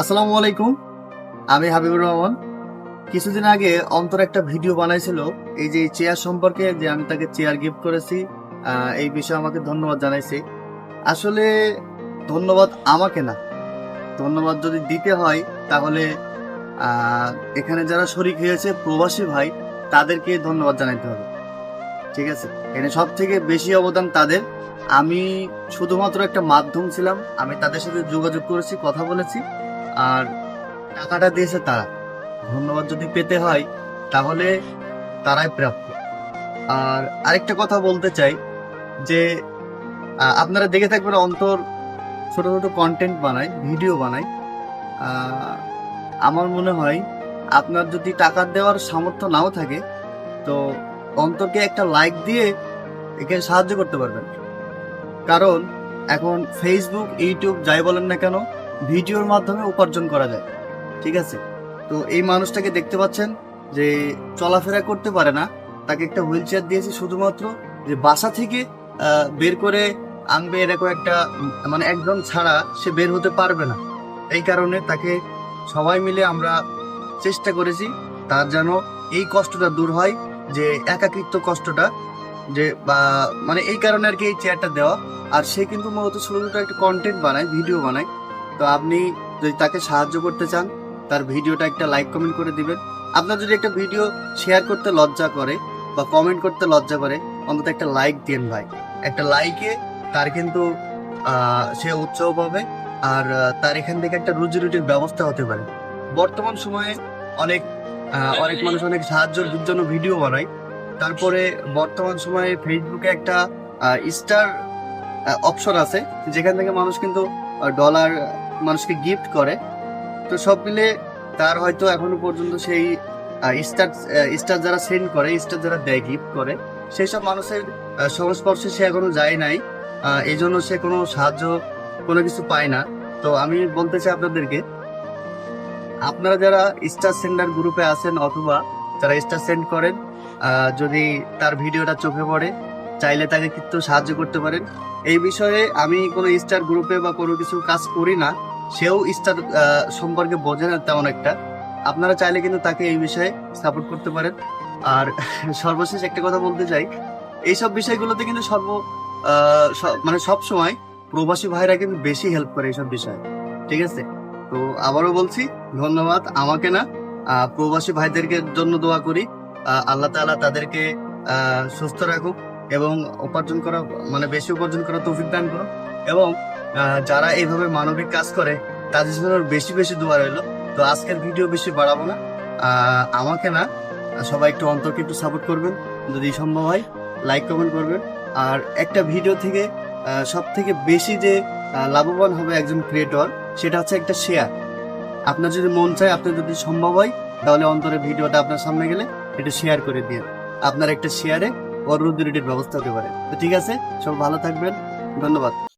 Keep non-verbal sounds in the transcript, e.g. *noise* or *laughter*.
আসসালামু আলাইকুম। আমি হাবিবুর রহমান। কিছুদিন আগে অন্তর একটা ভিডিও বানাইছিল, এই যে চেয়ার সম্পর্কে যে আমি তাকে চেয়ার গিফট করেছি এই বিষয়ে আমাকে ধন্যবাদ জানাইছে। আসলে ধন্যবাদ আমাকে না। ধন্যবাদ যদি দিতে হয়, তাহলে এখানে যারা শরিক হয়েছে প্রবাসী ভাই, তাদেরকে ধন্যবাদ জানাইতে হবে। ঠিক আছে? এখানে সব থেকে বেশি অবদান তাদের। আমি শুধুমাত্র একটা মাধ্যম ছিলাম, আমি তাদের সাথে যোগাযোগ করেছি, কথা বলেছি। আর টাকাটা দিয়েছে তারা। ধন্যবাদ যদি পেতে হয়, তাহলে তারাই প্রাপ্য। আর আরেকটা কথা বলতে চাই, যে আপনারা দেখে থাকবেন অন্তর ছোট ছোট কন্টেন্ট বানায় ভিডিও বানায়। আমার মনে হয় আপনার যদি টাকা দেওয়ার সামর্থ্য নাও থাকে, তো অন্তরকে একটা লাইক দিয়ে একে সাহায্য করতে পারবেন। কারণ এখন ফেসবুক ইউটিউব যাই বলেন না কেন ভিডিওর মাধ্যমে উপার্জন করা যায়। ঠিক আছে? তো এই মানুষটাকে দেখতে পাচ্ছেন যে চলাফেরা করতে পারে না। তাকে একটা হুইল চেয়ার দিয়েছি শুধুমাত্র যে বাসা থেকে বের করে আনবে এরকম একটা মানে একদম ছাড়া সে বের হতে পারবে না। এই কারণে তাকে সবাই মিলে আমরা চেষ্টা করেছি তার যেন এই কষ্টটা দূর হয়, যে একাকিত্ব কষ্টটা, যে, বা মানে এই কারণে আর কি এই চেয়ারটা দেওয়া। আর সে কিন্তু মূলত ছোট একটা কন্টেন্ট বানায় ভিডিও বানায়। তো আপনি যদি তাকে সাহায্য করতে চান, তার ভিডিওটা একটা লাইক কমেন্ট করে দিবেন। আপনার যদি একটা ভিডিও শেয়ার করতে লজ্জা করে বা কমেন্ট করতে লজ্জা করে, অন্তত একটা লাইক দিন ভাই। একটা লাইকে তার কিন্তু সে উৎসাহ পাবে আর তার এখান থেকে একটা রুজি রুটির ব্যবস্থা হতে পারে। বর্তমান সময়ে অনেক অনেক মানুষ অনেক সাহায্যের জন্য ভিডিও বানায়। তারপরে বর্তমান সময়ে ফেসবুকে একটা স্টার অপশন আছে। যেখান থেকে মানুষ কিন্তু ডলার মানুষকে গিফট করে। তো সব মিলে তার হয়তো এখনও পর্যন্ত সেই স্টার স্টার যারা সেন্ড করে স্টার যারা দেয় গিফট করে, সেই সব মানুষের সংস্পর্শে সে এখনও যায় নাই। এই জন্য সে কোনো সাহায্য, কোনো কিছু পায় না। তো আমি বলতে চাই আপনাদেরকে, আপনারা যারা স্টার সেন্ডার গ্রুপে আছেন অথবা যারা স্টার সেন্ড করেন যদি তার ভিডিওটা চোখে পড়ে, চাইলে তাকে কিন্তু সাহায্য করতে পারেন। এই বিষয়ে আমি কোনো স্টার গ্রুপে বা কোনো কিছু কাজ করি না। সেও স্টার সম্পর্কে বোঝে না তেমন একটা। আপনারা চাইলে কিন্তু তাকে এই বিষয়ে সাপোর্ট করতে পারেন। আর *laughs* সর্বশেষ একটা কথা বলতে চাই, এইসব বিষয়গুলোতে কিন্তু সর্ব মানে সব সময় প্রবাসী ভাইরা কিন্তু বেশি হেল্প করে এইসব বিষয়ে। ঠিক আছে? তো আবারও বলছি, ধন্যবাদ আমাকে না প্রবাসী ভাইদেরকে জন্য দোয়া করি। আল্লাহ তাআলা তাদেরকে সুস্থ রাখুক এবং উপার্জন করা মানে বেশি উপার্জন করা তৌফিক দান করুক। এবং যারা এইভাবে মানবিক কাজ করে, তাদের জন্য বেশি বেশি দোয়া রইল। তো আজকের ভিডিও বেশি বাড়াবো না। আমাকে না, সবাই একটু অন্তরকে একটু সাপোর্ট করবেন। যদি সম্ভব হয় লাইক কমেন্ট করবেন। আর একটা ভিডিও থেকে সব থেকে বেশি যে লাভবান হবে একজন ক্রিয়েটর সেটা হচ্ছে একটা শেয়ার আপনার যদি মন চায়, আপনার যদি সম্ভব হয়, তাহলে অন্তরের ভিডিওটা আপনার সামনে গেলে একটু শেয়ার করে দিন। আপনার একটা শেয়ারে ওর রুদ্রিটির ব্যবস্থা হতে পারে। তো ঠিক আছে, সব ভালো থাকবেন। ধন্যবাদ।